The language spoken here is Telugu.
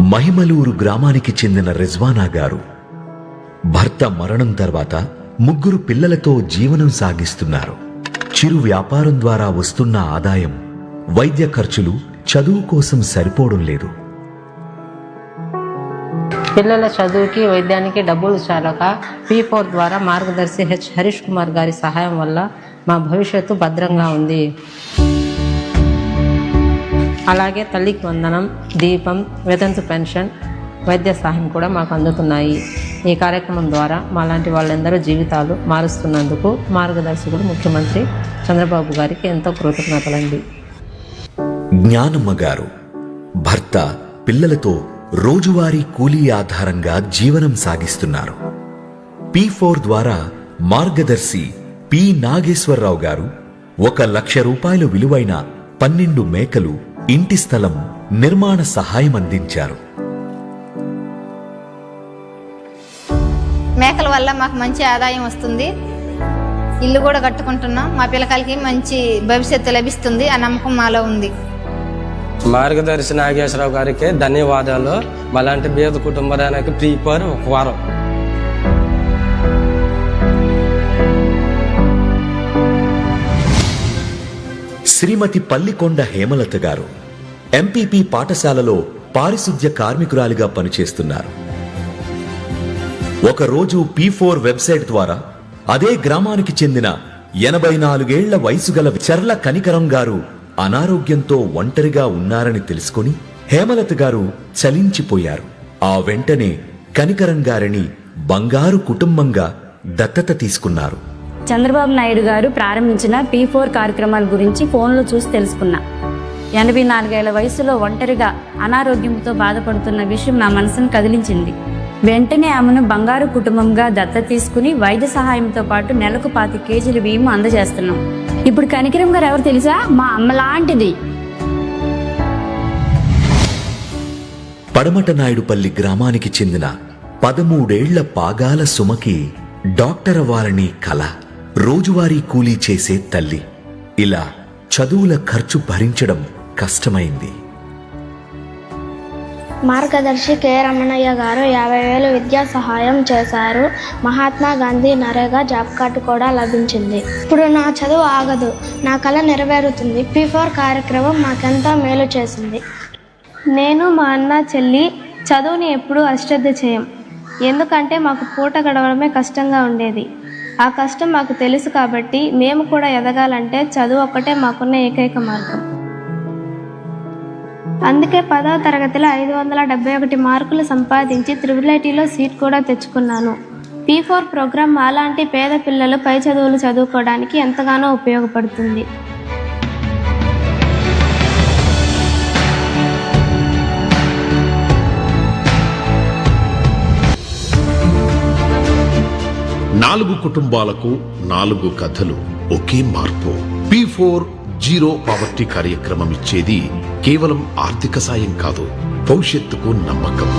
మహిమలూరు గ్రామానికి చెందిన రిజ్వానా గారు భర్త మరణం తర్వాత ముగ్గురు పిల్లలతో జీవనం సాగిస్తున్నారు. చిరు వ్యాపారం ద్వారా వస్తున్న ఆదాయం వైద్య ఖర్చులు చదువు కోసం సరిపోవడం లేదు. పిల్లల చదువుకి వైద్యానికి డబ్బులు చాలక పీ ఫోర్ ద్వారా మార్గదర్శి హెచ్ హరీష్ కుమార్ గారి సహాయం వల్ల మా భవిష్యత్తు భద్రంగా ఉంది. అలాగే తల్లికి వందనం దీపం వితంతు పెన్షన్ వైద్య సహాయం కూడా మాకు అందుతున్నాయి. ఈ కార్యక్రమం ద్వారా మాలాంటి వాళ్ళందరూ జీవితాలు మారుస్తున్నందుకు మార్గదర్శకుడు ముఖ్యమంత్రి చంద్రబాబు గారికి ఎంతో కృతజ్ఞతలండి. జ్ఞానమ్మ గారు భర్త పిల్లలతో రోజువారీ కూలీ ఆధారంగా జీవనం సాగిస్తున్నారు. పి ఫోర్ ద్వారా మార్గదర్శి పి నాగేశ్వరరావు గారు ఒక లక్ష రూపాయల విలువైన పన్నెండు మేకలు ఇంటి స్థలం నిర్మాణ సహాయం అందించారు. మేకల వల్ల మాకు మంచి ఆదాయం వస్తుంది. ఇల్లు కూడా కట్టుకుంటున్నాం. మా పిల్లకాయలకి మంచి భవిష్యత్తు లభిస్తుంది ఆ నమ్మకం మాలో ఉంది. మార్గదర్శి నాగేశ్వరరావు గారికి ధన్యవాదాలు. మాలాంటి బీద కుటుంబానికి ప్రీ ఫర్ ఒక వారం. శ్రీమతి పల్లికొండ హేమలత గారు ఎంపీపీ పాఠశాలలో పారిశుద్ధ్య కార్మికురాలిగా పనిచేస్తున్నారు. ఒకరోజు పీ ఫోర్ వెబ్సైట్ ద్వారా అదే గ్రామానికి చెందిన ఎనభై నాలుగేళ్ళ వయసు గల చర్ల కనికరం గారు అనారోగ్యంతో ఒంటరిగా ఉన్నారని తెలుసుకుని హేమలత గారు చలించిపోయారు. ఆ వెంటనే కనికరం గారిని బంగారు కుటుంబంగా దత్తత తీసుకున్నారు. చంద్రబాబు నాయుడు గారు ప్రారంభించిన పీ ఫోర్ కార్యక్రమాల గురించి ఫోన్లో చూసి తెలుసుకున్నా. ఎనభై నాలుగేళ్ళ వయసులో ఒంటరిగా అనారోగ్యంతో బాధపడుతున్న విషయం నా మనసును కదిలించింది. వెంటనే ఆమెను బంగారు కుటుంబంగా దత్త తీసుకుని వైద్య సహాయంతో పాటు నెలకు పాతి కేజీల బియ్యం అందజేస్తున్నాం. ఇప్పుడు కనికరం గారు ఎవరు తెలుసా? మా అమ్మ లాంటిది. పడమటనాయుడుపల్లి గ్రామానికి చెందిన పదమూడేళ్ళ పాగాల సుమకి డాక్టర్ అవ్వాలని కల. రోజువారీ కూలీ చేసే తల్లి. ఇలా చదువుల ఖర్చు భరించడం కష్టమైంది. మార్గదర్శి కె. రమణయ్య గారు యాభై వేలు విద్యా సహాయం చేశారు. మహాత్మా గాంధీ నరేగా జాబ్ కార్డు కూడా లభించింది. ఇప్పుడు నా చదువు ఆగదు. నా కళ నెరవేరుతుంది. పీ ఫోర్ కార్యక్రమం మాకెంతో మేలు చేసింది. నేను మా అన్న చెల్లి చదువుని ఎప్పుడూ అశ్రద్ధ చేయం. ఎందుకంటే మాకు పూట గడవడమే కష్టంగా ఉండేది. ఆ కష్టం మాకు తెలుసు కాబట్టి మేము కూడా ఎదగాలంటే చదువు ఒక్కటే మాకున్న ఏకైక మార్గం. అందుకే పదవ తరగతిలో ఐదు వందల డెబ్బై ఒకటి మార్కులు సంపాదించి త్రిబుల్ ఐటీలో సీట్ కూడా తెచ్చుకున్నాను. పీ ఫోర్ ప్రోగ్రాం అలాంటి పేద పిల్లలు పై చదువులు చదువుకోవడానికి ఎంతగానో ఉపయోగపడుతుంది. నాలుగు కుటుంబాలకు నాలుగు కథలు ఒకే మార్పు. పి ఫోర్ జీరో పావర్టీ కార్యక్రమం ఇచ్చేది కేవలం ఆర్థిక సాయం కాదు భవిష్యత్తుకు నమ్మకం.